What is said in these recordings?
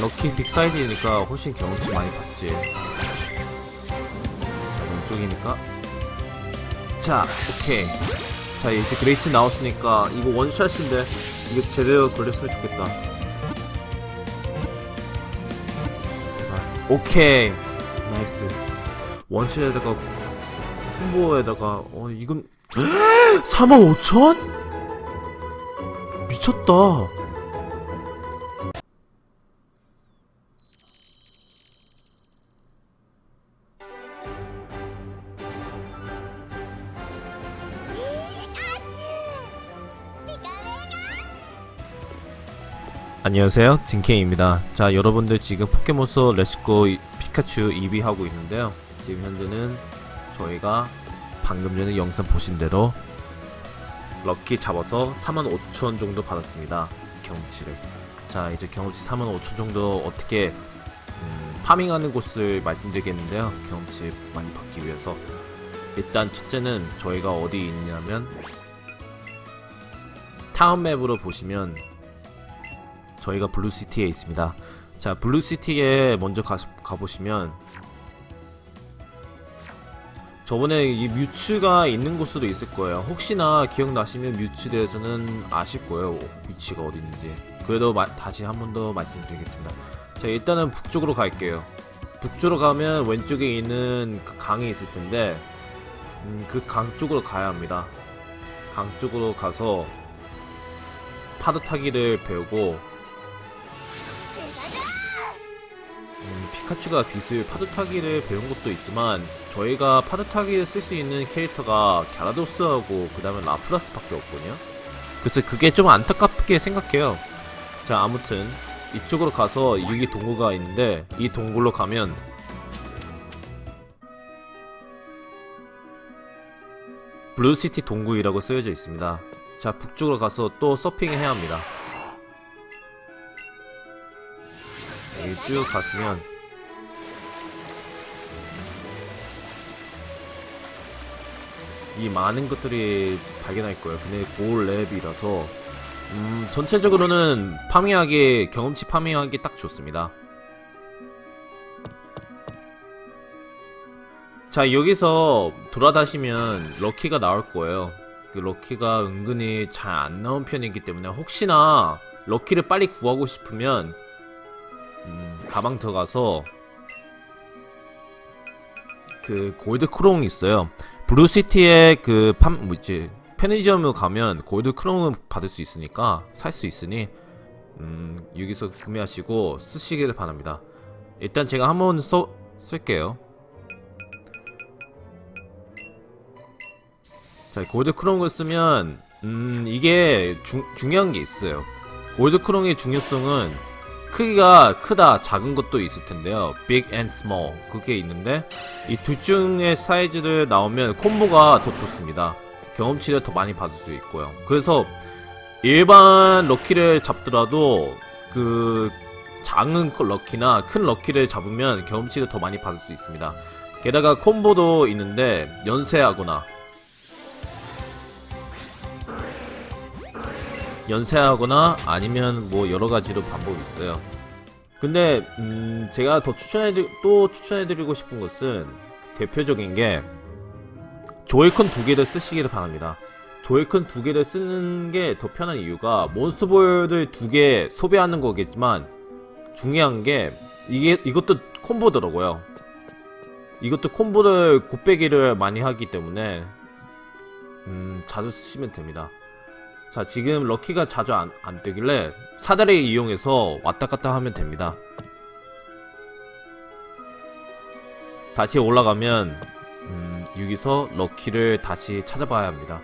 럭키 빅 사이즈이니까 훨씬 경험치 많이 받지. 자, 왼쪽이니까. 자, 오케이. 자, 이제 그레이트 나왔으니까 이거 원샷인데 이거 제대로 걸렸으면 좋겠다. 오케이. 나이스. 원샷에다가 콤보에다가 어 이건 45,000? 미쳤다. 안녕하세요. 딘케입니다. 자 여러분들 지금 포켓몬스터 렛츠고 이- 피카츄 2비 하고 있는데요. 지금 현재는 저희가 방금 전에 영상 보신 대로 럭키 잡아서 45,000 정도 받았습니다. 경험치를. 자 이제 경험치 45,000 정도 어떻게 음, 파밍하는 곳을 말씀드리겠는데요. 경험치 많이 받기 위해서. 일단 첫째는 저희가 어디 있냐면 타운 맵으로 보시면 저희가 블루시티에 있습니다. 자, 블루시티에 먼저 가, 가보시면 저번에 이 뮤츠가 있는 곳으로 있을 거예요. 혹시나 기억나시면 뮤츠대에서는 아실 거예요. 위치가 어디 있는지. 그래도 마- 다시 한 번 더 말씀드리겠습니다. 자, 일단은 북쪽으로 갈게요. 북쪽으로 가면 왼쪽에 있는 그 강이 있을 텐데 음, 그 강 쪽으로 가야 합니다. 강 쪽으로 가서 파도 타기를 배우고 피카츄가 기술 파도 타기를 배운 것도 있지만 저희가 파도 타기를 쓸 수 있는 캐릭터가 갸라도스하고 그 다음에 라프라스 밖에 없거든요. 그래서 그게 좀 안타깝게 생각해요. 자 아무튼 이쪽으로 가서 여기 동굴가 있는데 이 동굴로 가면 블루시티 동굴이라고 쓰여져 있습니다. 자 북쪽으로 가서 또 서핑을 해야 합니다. 여기 쭉 가시면 이 많은 것들이 발견할 거예요. 근데 올 랩이라서 음, 전체적으로는 파밍하기 경험치 파밍하기 딱 좋습니다. 자 여기서 돌아다시면 럭키가 나올 거예요. 그 럭키가 은근히 잘 안 나온 편이기 때문에 혹시나 럭키를 빨리 구하고 싶으면 음, 가방 들어가서 그 골드 크롱 있어요. 블루시티에 그팜 뭐지 페니지엄으로 가면 골드 크롱을 받을 수 있으니까 살 수 있으니 음, 여기서 구매하시고 쓰시기를 바랍니다. 일단 제가 한번 써 쓸게요. 자, 골드 크롱을 쓰면 음, 이게 중, 중요한 게 있어요. 골드 크롱의 중요성은 크기가 크다, 작은 것도 있을 텐데요. big and small. 그게 있는데, 이 둘 중의 사이즈를 나오면 콤보가 더 좋습니다. 경험치를 더 많이 받을 수 있고요. 그래서, 일반 럭키를 잡더라도, 그, 작은 거 럭키나 큰 럭키를 잡으면 경험치를 더 많이 받을 수 있습니다. 게다가 콤보도 있는데, 연쇄하거나, 연쇄하거나 아니면 뭐 여러 가지로 방법이 있어요. 근데 음 제가 더 추천해 또 추천해 드리고 싶은 것은 대표적인 게 조이콘 두 개를 쓰시기를 바랍니다. 조이콘 두 개를 쓰는 게 더 편한 이유가 몬스터볼을 두 개 소비하는 거겠지만 중요한 게 이게 이것도 콤보더라고요. 이것도 콤보를 곱빼기를 많이 하기 때문에 음 자주 쓰시면 됩니다. 자 지금 럭키가 자주 안, 안 뜨길래 사다리 이용해서 왔다 갔다 하면 됩니다. 다시 올라가면 음, 여기서 럭키를 다시 찾아봐야 합니다.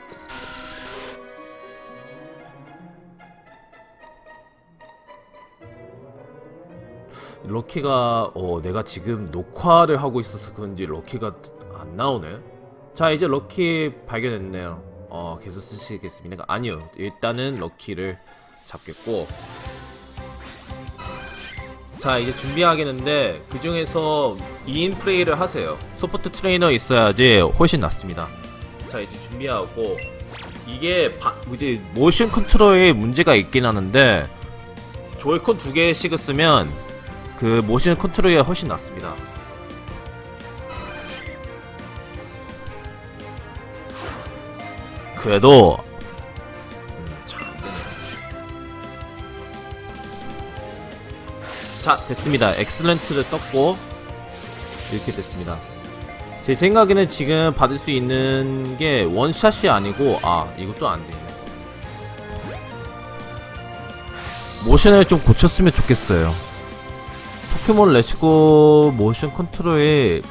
럭키가 어 내가 지금 녹화를 하고 있어서 그런지 럭키가 안 나오네. 자 이제 럭키 발견했네요 어 계속 쓰시겠습니까? 아니요. 일단은 럭키를 잡겠고. 자 이제 준비하겠는데 그 중에서 2인 플레이를 하세요. 서포트 트레이너 있어야지 훨씬 낫습니다. 자 이제 준비하고. 이게 바, 이제 모션 컨트롤에 문제가 있긴 하는데 조이콘 두 개씩을 쓰면 그 모션 컨트롤이 훨씬 낫습니다. 그래도 음, 잘 안 되네. 자 됐습니다. 엑셀런트를 떴고 이렇게 됐습니다. 제 생각에는 지금 받을 수 있는 게 원샷이 아니고 아 이것도 안 되네. 모션을 좀 고쳤으면 좋겠어요. 포켓몬 레츠고 모션 컨트롤에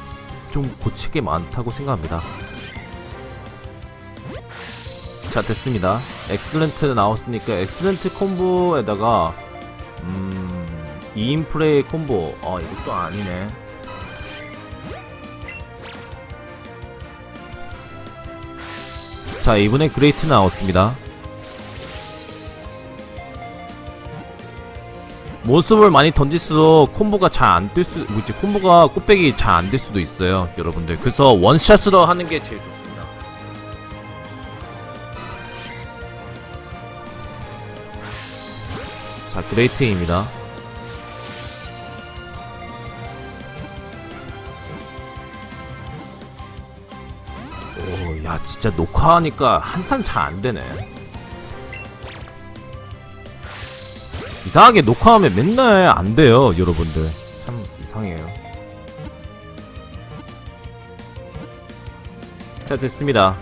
좀 고치게 많다고 생각합니다. 자 됐습니다. 엑슬런트 나왔으니까 엑슬런트 콤보에다가 음 2인 플레이 콤보 어 이것도 아니네. 자 이번에 그레이트 나왔습니다. 몬스터볼 많이 던질수록 콤보가 잘 안 뜰 수, 뭐지, 콤보가 꽃배기 잘 안 될 수도 있어요, 여러분들. 그래서 원샷으로 하는 게 제일 좋습니다. 자, 그레이트입니다. 오, 야, 진짜 녹화하니까 한산 잘 안 되네. 이상하게 녹화하면 맨날 안 돼요, 여러분들. 참 이상해요. 자, 됐습니다.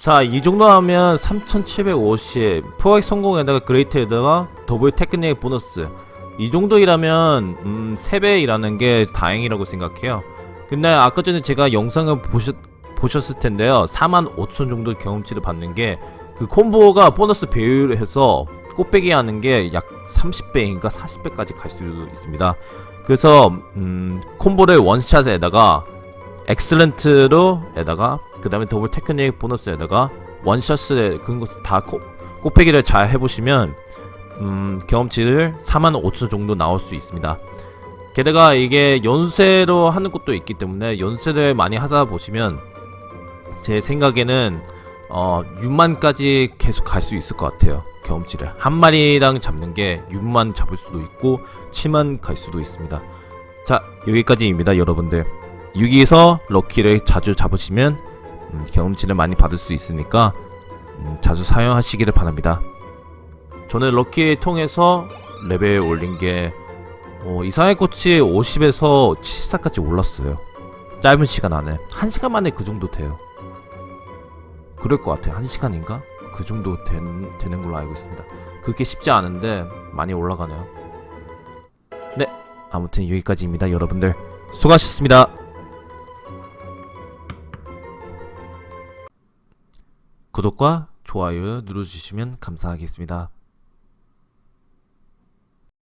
자, 이 정도 하면 3750, 포획 성공에다가 그레이트에다가 더블 테크닉 보너스. 이 정도이라면, 음, 3배이라는 게 다행이라고 생각해요. 근데 아까 전에 제가 영상을 보셨, 보셨을 텐데요. 4만 5천 정도 경험치를 받는 게 그 콤보가 보너스 배율해서 꽃배기 하는 게 약 30배인가 40배까지 갈수 있습니다. 그래서 음, 콤보를 원샷에다가 엑셀런트로 에다가 그 다음에 더블 테크닉 보너스에다가 원샷을 그런 것다 꽃배기를 잘 해보시면 음, 경험치를 4만 5천 정도 나올 수 있습니다. 게다가 이게 연쇄로 하는 것도 있기 때문에 연쇄를 많이 하다 보시면 제 생각에는 어 6만까지 계속 갈 수 있을 것 같아요 경험치를. 한 마리당 잡는 게 6만 잡을 수도 있고 7만 갈 수도 있습니다. 자 여기까지입니다 여러분들. 여기에서 럭키를 자주 잡으시면 음, 경험치를 많이 받을 수 있으니까 음, 자주 사용하시기를 바랍니다 저는 럭키 통해서 레벨 올린 게 어, 이상의 꽃이 50에서 74까지 올랐어요 짧은 시간 안에 1시간 만에 그 정도 돼요 그럴 것 같아요. 한 시간인가? 그 정도 된, 되는 걸로 알고 있습니다. 그렇게 쉽지 않은데 많이 올라가네요. 네, 아무튼 여기까지입니다, 여러분들. 수고하셨습니다. 구독과 좋아요 눌러주시면 감사하겠습니다.